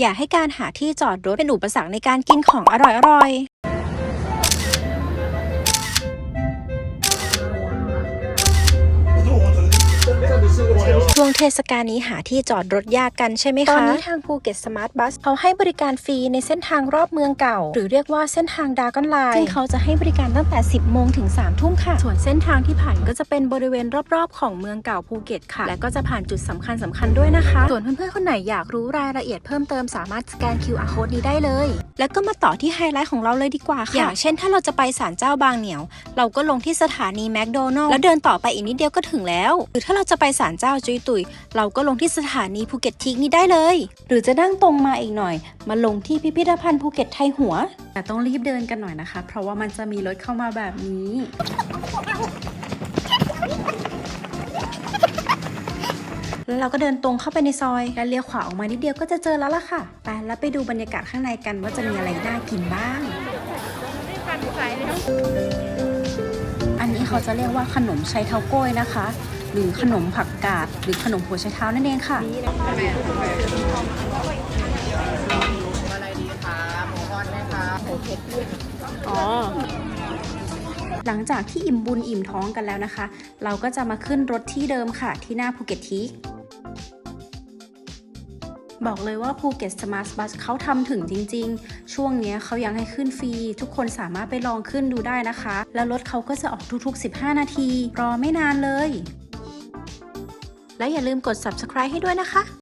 อย่าให้การหาที่จอดรถเป็นอุปสรรคในการกินของอร่อย เทศกาลนี้หาที่จอดรถยากกันใช่ไหมคะ ตอนนี้ทางภูเก็ตสมาร์ทบัสเขาให้บริการฟรีในเส้นทางรอบเมืองเก่า หรือเรียกว่าเส้นทางดากอนไลน์ซึ่งเขาจะให้บริการตั้งแต่ 10 โมงถึง 3 ทุ่มค่ะ ส่วนเส้นทางที่ผ่านก็จะเป็นบริเวณรอบๆ ของเมืองเก่าภูเก็ตค่ะ และก็จะผ่านจุดสำคัญสคัญๆด้วยนะคะ ส่วนเพื่อนๆคนไหนอยากรู้รายละเอียดเพิ่มเติมสามารถสแกน QR code นี้ได้เลย แล้วก็มาต่อที่ไฮไลท์ของเราเลยดีกว่าค่ะ อย่างเช่นถ้าเราจะไปศาลเจ้าบางเหนียว เราก็ลงที่สถานีแมคโดนัลล์แล้วเดินต่อไปอีกนิดเดียวก็ถึงแล้ว หรือถ้าเราจะไปศาลเจ้าจุยตุยเราก็ลงที่สถานีภูเก็ตทิกนี้ได้เลย หรือจะนั่งตรงมาอีกหน่อย มาลงที่พิพิธภัณฑ์ภูเก็ตไทยหัว แต่ต้องรีบเดินกันหน่อยนะคะ เพราะว่ามันจะมีรถเข้ามาแบบนี้แล้วเราก็เดินตรงเข้าไปในซอย และเลี้ยวขวาออกมานิดเดียวก็จะเจอแล้วล่ะค่ะ ไปแล้วไปดูบรรยากาศข้างในกันว่าจะมีอะไรน่ากินบ้าง อันนี้เขาจะเรียกว่าขนมไชเท้าโก้ยนะคะ หรือขนมผักกาดหรือขนมหัวไชเท้านั่นเองค่ะอะไรดีคะหมูทอดไหมคะหมูเผ็ดอ๋อหลังจากที่อิ่มบุญอิ่มท้องกันแล้วนะคะ เราก็จะมาขึ้นรถที่เดิมค่ะ ที่หน้าภูเก็ตทีคบอกเลยว่าภูเก็ตสมาร์ทบัสเขาทำถึงจริง ๆ ช่วงเนี้ยเขายังให้ขึ้นฟรี ทุกคนสามารถไปลองขึ้นดูได้นะคะ แล้วรถเขาก็จะออกทุกๆ 15 นาที รอไม่นานเลย และอย่าลืมกด subscribe ให้ด้วยนะคะ